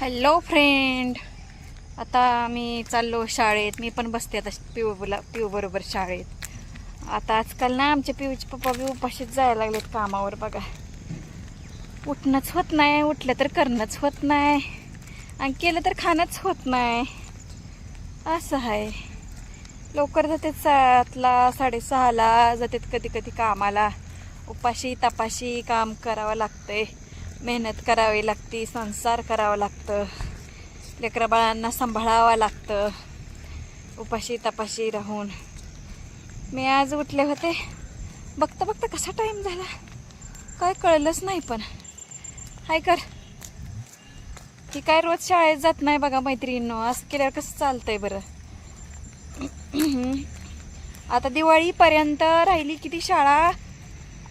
Hello friend आता मी चाललो शाळेत. मी पण बसते आता पिऊला पिऊ बरोबर शाळेत. आता आजकाल ना आमचे पिऊचे पप्पा बी उपाशीच जायला लागलेत कामावर बघा. उठणंच होत नाही. उठलं तर करणंच होत नाही. आणि केलं तर खाणंच होत नाही. असं आहे लवकर जातात सातला साडेसहाला. जातात कधी कधी कामाला. उपाशी तपाशी काम करावं लागतंय. मेहनत करावी लागते संसार करावा लागतं लेकरा बाळांना सांभाळावं लागतं उपाशी तपाशी राहून. मी आज उठले होते. बघता बघता कसा टाईम झाला? काय कळलंच नाही पण. हाय कर. की काय रोज शाळेत जात नाही बघा मैत्रिणींनो. असं केल्यावर कसं चालतंय बरं? आता दिवाळीपर्यंत राहिली किती शाळा?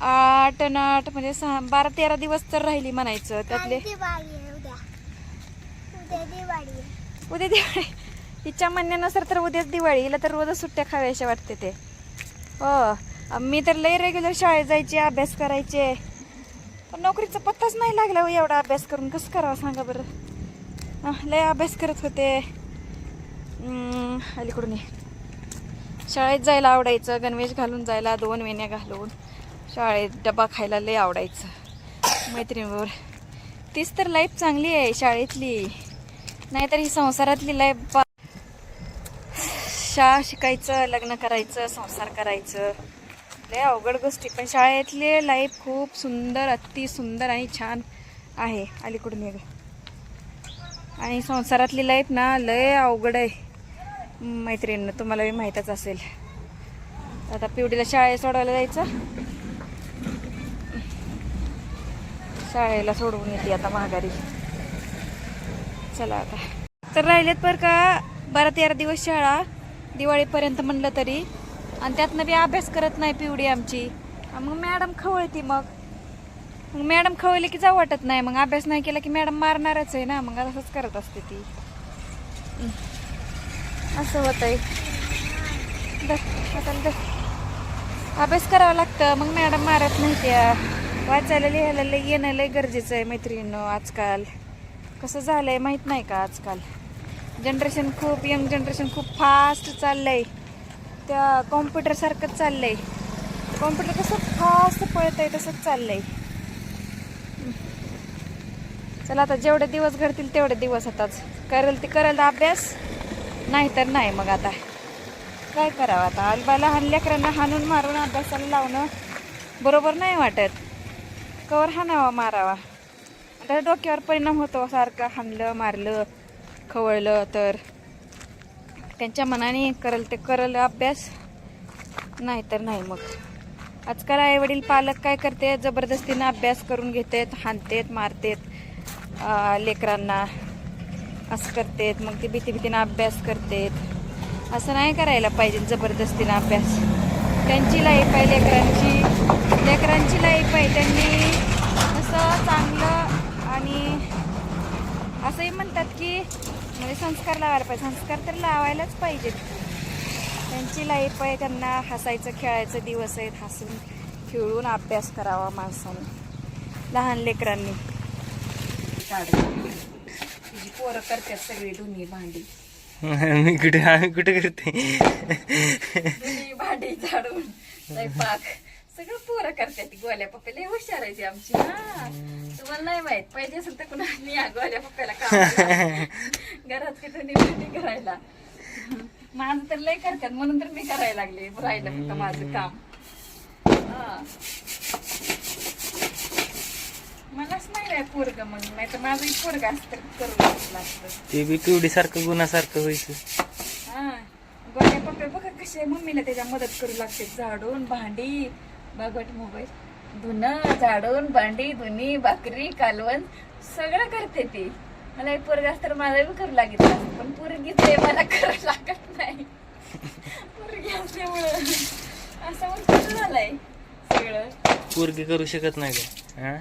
आठ न आठ म्हणजे सहा बारा तेरा दिवस तर राहिली म्हणायचं त्यातले. उद्या. दिवाळी हिच्या म्हणण्यानुसार तर उद्याच दिवाळी. हिला तर रोजच सुट्ट्या खाव्याशा वाटते ते. हो. मी तर लय रेग्युलर शाळेत जायचे अभ्यास करायचे. पण नोकरीचा पत्ताच नाही लागला हो एवढा अभ्यास करून. कसं करावं सांगा बरं? लय अभ्यास करत होते. अलीकडून शाळेत जायला आवडायचं. गणवेश घालून जायला दोन वेण्या घालून. शाळेत डबा खायला लय आवडायचं. मैत्रिणीवर तीच तर लाईफ चांगली आहे शाळेतली. नाहीतर ही संसारातली लाईफ शाळा शिकायचं लग्न करायचं संसार करायचं. लय अवघड गोष्टी. पण शाळेतली लाईफ खूप सुंदर अति सुंदर आणि छान आहे अलीकडून ये आणि संसारातली लाईफ ना लय अवघड आहे. मैत्रिणीनं तुम्हाला माहीतच असेल. आता पिवडीला शाळेत सोडवायला जायचं. शाळेला सोडवून येते आता माघारी. चला आता. तर राहिलेत बरं का बारा तेरा दिवस शाळा दिवाळीपर्यंत म्हणलं तरी. आणि त्यातनं बी अभ्यास करत नाही पिवडी आमची. मग मॅडम खवळती मग. मग मॅडम खवळली की जाऊ वाटत नाही. मग अभ्यास नाही केला की मॅडम मारणारच आहे ना. मग असंच करत असते ती. असं होत आहे अभ्यास करावा लागतं. मग मॅडम मारत नाही त्या. वाचायला लिहायला लय येणं लय गरजेचं आहे मैत्रिणीनं आजकाल. कसं झालंय माहीत नाही का आजकाल? जनरेशन खूप यंग जनरेशन खूप फास्ट चाललंय. त्या कॉम्प्युटरसारखंच चाललंय. कॉम्प्युटर कसं फास्ट पळत आहे तसंच चाललंय. चला आता जेवढे दिवस घडतील तेवढे दिवस आताच करेल ते करेल अभ्यास. नाही तर नाही मग आता. काय करावं आता? अल्बा लहान लेकरांना हाणून मारून अभ्यासाला लावणं बरोबर नाही वाटत. कवर हाणावा मारावा. त्याच्या डोक्यावर परिणाम होतो सारखं हाणलं मारलं खवळलं तर. त्यांच्या मनाने करल ते करल अभ्यास नाही तर नाही मग. आजकाल आईवडील पालक काय करते? जबरदस्तीनं अभ्यास करून घेतात हाणतेत मारतेत लेकरांना. असं करतेत मग ते भीती भीतीनं अभ्यास करतेत. असं नाही करायला पाहिजे जबरदस्तीनं अभ्यास. त्यांची लाईफ आहे लेकरांची लेकरांची लाईफ आहे. त्यांनी असं चांगलं आणि असंही म्हणतात की म्हणजे संस्कार लावायला पाहिजे. संस्कार तर लावायलाच पाहिजेत. त्यांची लाईफ आहे त्यांना हसायचं खेळायचं दिवस आहेत. हसून खेळून अभ्यास करावा माणसाने. लहान लेकरांनी. पोरं करतात सगळी दोन्ही भांडी. मी कुठे आम्ही कुठे करते भांडी झाडून स्वयंपाक सगळं पोरं करतात ती गोल्या पप्प्याला हुशार आहे ती आमची. हा. तुम्हाला नाही माहीत. पाहिजे असेल तर कुणा या गोल्या पप्प्याला कामाला. घरात कुठे भांडी करायला. माझं तर लय करतात. म्हणून तर मी करायला लागले. राहिलं फक्त माझं काम. हा. मलाच नाही काय पोरग मग नाही तर माझंही पोरग असतं तर करू लागलं असतं ते बी पिवडी सारखं गुणासारखं व्हायचं. हा गोळ्या पप्पे बघा कसे मम्मीला त्याच्या मदत करू लागते. झाडून भांडी बघट मोबाईल. धुणं झाडून भांडी धुणी भाकरी कालवण सगळं करते ती. मला एक पोरग असतं तर माझं बी करू असतं. पण पोरगी ते मला करू लागत नाही. पोरगी असल्यामुळं असं मग झालंय? सगळं. पोरगी करू शकत नाही का? हा?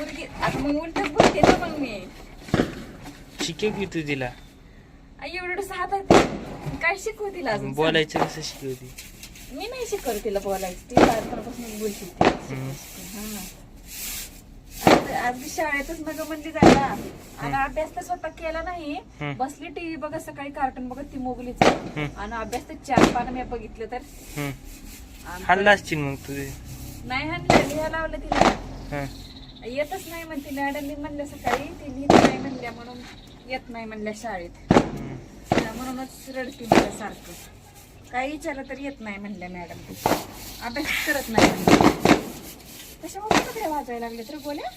पोरगी आता मग उलट बोलते ना मग मी. शिकव की तू तिला? आई एवढं हातात काय शिकवू तिला अजून? बोलायचं कसं शिकवती मी नाही शिकवलं तिला बोलायचं. ती लहानपणापासून बोलते. ती. हम्म. हा. आता आज बी शाळेतच नग म्हणली जायला. आणि अभ्यास तर स्वतः केला नाही. हम्म. बसली टीव्ही बघत सकाळी कार्टून बघत ती मोगलीच आणि अभ्यास तर चार पानं मी बघितलं तर. हम्म. आणि हल्ला असतील मग तुझे नाही हाणलं. लिहा लावलं तिला. हं. येतच नाही म्हणते मॅडमनी म्हणलं सकाळी ती लिहित नाही म्हणल्या म्हणून येत नाही म्हणल्या शाळेत. म्हणूनच रडती मला सारखं. काही विचारलं तर येत नाही म्हणल्या मॅडम अभ्यास करत नाही म्हणल्या. कशामुळे सगळे वाजायला लागले तर बोल्या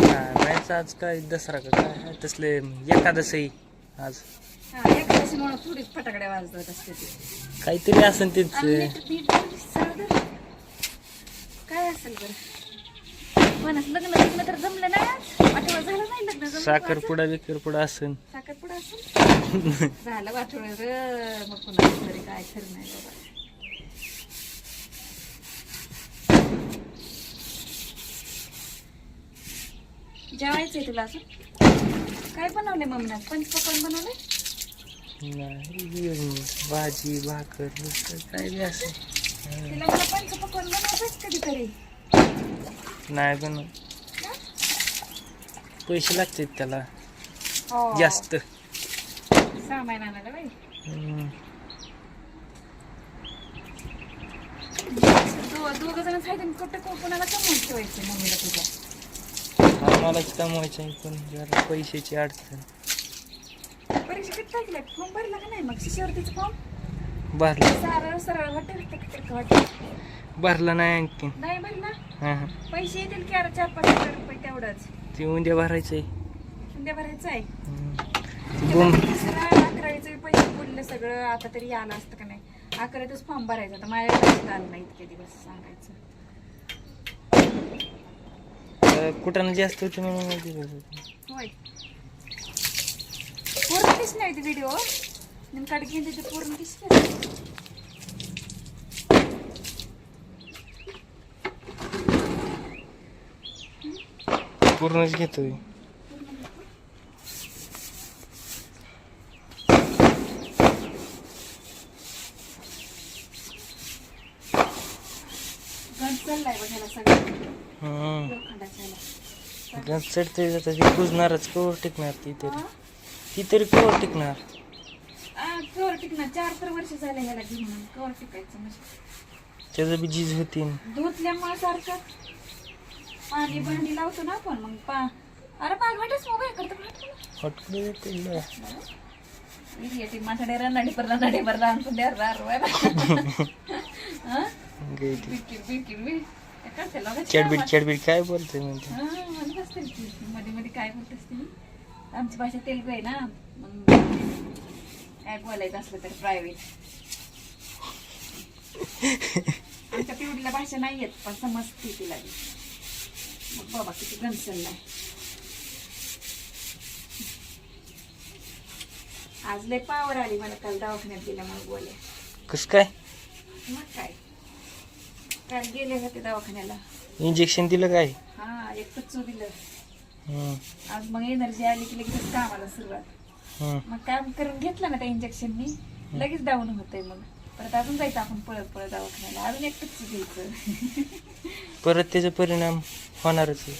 हा, नाहीच आज काय दसरा का काय? तसले एकादसही आज. हा एखाद्याशी म्हणून थोडीच फटाकड्या वाजवत असते ती. काहीतरी असेल आणि तेच. नीट- नीट बोल, सरळ धर. काय असेल बरं? म्हणत लग्न लग्न तर जमलं आठवडा झाला नाही लग्न जमलं. साखरपुडा बिकरपुडा असेल साखरपुडा असेल झालं वाटोळ र मग पुन्हा तरी काय खरं नाही बाबा? जेवायचंय तुला असं काय बनवले मम्मीनं? पंचपकवान बनवले नाही भाजी भाकर काय बी असं. तिला मला पंचपकवान बनवायचंच कधीतरी. नाही पण पैसे लागतात त्याला. हो. जास्त. सहा महिन्याला बाई. दोघ जण खायचे कुठं कोणाला कमवून ठेवायचे मम्मीला तुझ्या. आम्हालाच कमवायचं आहे पण जरा पैशाची अडचण. परीक्षा किती टाकल्या फॉर्म भरला का नाही मग? शिष्यवृत्तीचं फॉर्म? भरला. सरळ सरळ भरला नाही आणखीन. नाही भरला? हां हां. पैसे येतील की अरे चार पाच हजार रुपये तेवढंच? ते उद्या भरायचं आहे उद्या भरायचं आहे. ते बोम बाकी दुसरं अकरावीचे पैसे बोलले सगळं आता तरी आलं असतं का नाही? अकरावीतच फॉर्म भरायचा आता माझ्या लक्षात आलं नाही इतके दिवस सांगायचं. कुठं जास्त होती म्हणून माहिती का? होय. पूर्ण दिसली नाही व्हिडिओ नेमका घेऊन ते पूर्ण दिसली पूर्णच घेतोय गण चाललाय बघायला सगळं हं. लोखंडाच्या ह्याला. गंज चढते जातं ती कुजणारच कवर टिकणार ती तरी? ती तरी कवर टिकणार. आ, कवर टिकणार. चार तर वर्ष झाले ह्याला घेऊन कवर टिकायचं म्हणजे. त्याचं बी झीज होती धुतल्यामुळे सारखं. पाणी भांडी लावतो ना आपण मग पा अरे पागवाटच मोबाईल करतो येते माझ्याकडे रनाडी पर रनाडी पर रार बी चॅडबीट चॅडबीट काय बोलते म्हणते मध्ये मध्ये काय बोलत आमची भाषा तेलगू आहे ना. मग काय बोलायचं असलं तर प्रायव्हेट आमच्या पिवडीला भाषा नाही येत पण समजते तिला. मग बाबा किती नाही आज लय पावर आली मला काल दवाखान्यात गेल्यामुळे बोले कस काय? मग काय? काल गेले होते दवाखान्याला. इंजेक्शन दिलं काय? हा एक कच्चू दिलं. आज मग एनर्जी आली की लगेच कामाला सुरुवात. मग काम करून घेतलं ना त्या इंजेक्शननी लगेच डाऊन होतंय मग. परत अजून जायचं आपण पळत पळत दवाखान्याला. अजून एक कच्चू घ्यायचं परत त्याचा परिणाम होणारच आहे.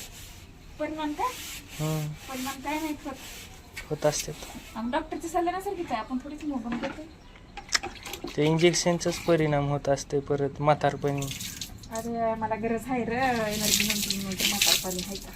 परिणाम काय? हं. नाही होत. होत असतात. आम डॉक्टरच्या सल्ल्यानुसारखीच आहे. आपण थोडीच घेतो त्या इंजेक्शनचाच परिणाम होत असते परत म्हातारपणी. अरे मला गरज आहे र. एनर्जी नंतर नंतर म्हातारपणी आहे का?